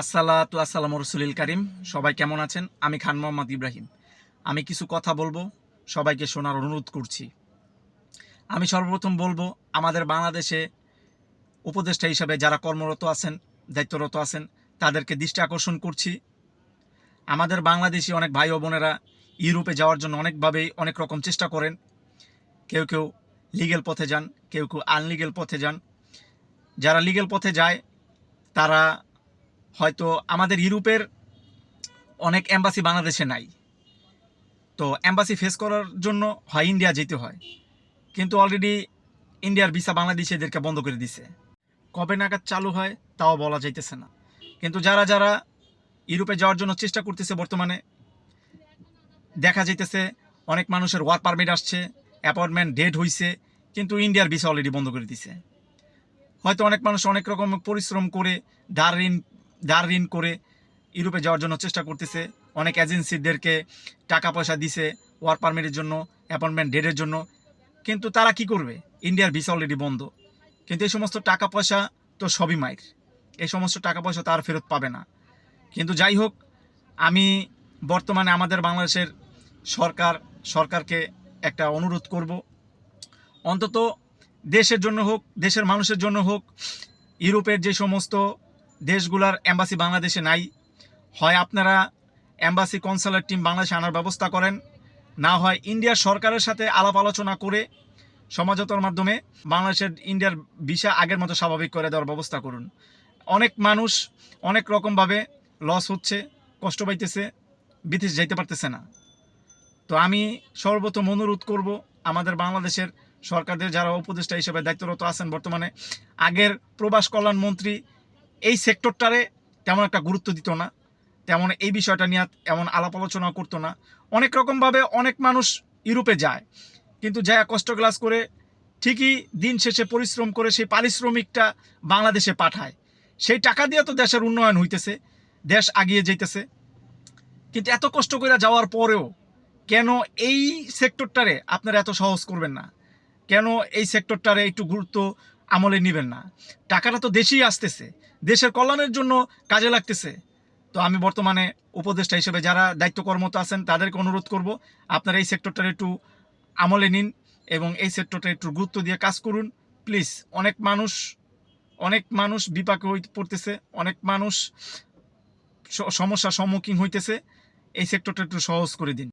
আসসালাতু আসসালাম রসুলিল কারিম। সবাই কেমন আছেন? আমি খান মোহাম্মদ ইব্রাহিম। আমি কিছু কথা বলব, সবাইকে শোনার অনুরোধ করছি। আমি সর্বপ্রথম বলব, আমাদের বাংলাদেশে উপদেষ্টা হিসাবে যারা কর্মরত আছেন, দায়িত্বরত আছেন, তাদেরকে দৃষ্টি আকর্ষণ করছি। আমাদের বাংলাদেশি অনেক ভাই ও বোনেরা ইউরোপে যাওয়ার জন্য অনেকভাবেই অনেক রকম চেষ্টা করেন। কেউ কেউ লিগেল পথে যান, কেউ কেউ আনলিগেল পথে যান। যারা লিগেল পথে যায়, তারা হয়তো আমাদের ইউরোপের অনেক অ্যাম্বাসি বাংলাদেশে নাই। তো অ্যাম্বাসি ফেস করার জন্য হয় ইন্ডিয়া যেতে হয়। কিন্তু অলরেডি ইন্ডিয়ার ভিসা বাংলাদেশে এদেরকে বন্ধ করে দিছে। কবে নাগাদ চালু হয় তাও বলা যাইতেছে না। কিন্তু যারা যারা ইউরোপে যাওয়ার জন্য চেষ্টা করতেছে বর্তমানে, দেখা যাইতেছে অনেক মানুষের ওয়ার্ক পারমিট আসছে অ্যাপয়েন্টমেন্ট ডেট হইছে, কিন্তু ইন্ডিয়ার ভিসা অলরেডি বন্ধ করে দিছে। হয়তো অনেক মানুষ অনেক রকম পরিশ্রম করে ধার ঋণ ধার ঋণ করে ইউরোপে যাওয়ার জন্য চেষ্টা করতেছে। অনেক এজেন্সিদেরকে টাকা পয়সা দিছে ওয়ার্ক পারমিটের জন্য, অ্যাপয়েন্টমেন্ট ডেটের জন্য। কিন্তু তারা কি করবে? ইন্ডিয়ার ভিসা অলরেডি বন্ধ। কিন্তু এই সমস্ত টাকা পয়সা তো সবই মায়ের। এই সমস্ত টাকা পয়সা তার ফেরত পাবে না। কিন্তু যাই হোক, আমি বর্তমানে আমাদের বাংলাদেশের সরকার, সরকারকে একটা অনুরোধ করব। অন্তত দেশের জন্য হোক, দেশের মানুষের জন্য হোক, ইউরোপের যে সমস্ত দেশগুলার এম্বাসি বাংলাদেশে নাই। হয় আপনারা এম্বাসি কনসালার টিম বাংলাদেশে আনার ব্যবস্থা করেন, না হয় ইন্ডিয়ার সরকারের সাথে আলাপ আলোচনা করে সমঝোতার মাধ্যমে বাংলাদেশের ইন্ডিয়ার ভিসা আগের মতো স্বাভাবিক করে দেওয়ার ব্যবস্থা করুন। অনেক মানুষ অনেক রকমভাবে লস হচ্ছে, কষ্ট পাইতেছে, বিদেশ যাইতে পারতেছে না। তো আমি সর্বপ্রথম অনুরোধ করব আমাদের বাংলাদেশের সরকারদের যারা উপদেষ্টা হিসেবে দায়িত্বরত আছেন বর্তমানে, আগের প্রবাস কল্যাণ মন্ত্রী এই সেক্টরটারে তেমন একটা গুরুত্ব দিত না, তেমন এই বিষয়টা নিয়ে এমন আলাপ আলোচনা করতো না। অনেক রকমভাবে অনেক মানুষ ইউরোপে যায়, কিন্তু যায় কষ্ট ক্লাস করে ঠিকই দিন শেষে পরিশ্রম করে সেই পারিশ্রমিকটা বাংলাদেশে পাঠায়। সেই টাকা দিয়ে তো দেশের উন্নয়ন হইতেছে, দেশ আগিয়ে যাইতেছে। কিন্তু এত কষ্ট করে যাওয়ার পরেও কেন এই সেক্টরটারে আপনারা এত সহজ করবেন না? কেন এই সেক্টরটারে একটু গুরুত্ব আমলে নেবেন না। টাকাটা তো দেশেই আসতেছে। দেশের কল্যাণের জন্য কাজে লাগতেছে। তো আমি বর্তমানে উপদেষ্টা হিসেবে যারা দায়িত্ব কর্মরত আছেন, তাদেরকে অনুরোধ করব, আপনারা এই সেক্টরটার একটু আমলে নিন এবং এই সেক্টরটা একটু গুরুত্ব দিয়ে কাজ করুন। প্লিজ, অনেক মানুষ অনেক মানুষ বিপাকে হইতে পড়তেছে, অনেক মানুষ সমস্যার সম্মুখীন হইতেছে। এই সেক্টরটা একটু সহজ করে দিন।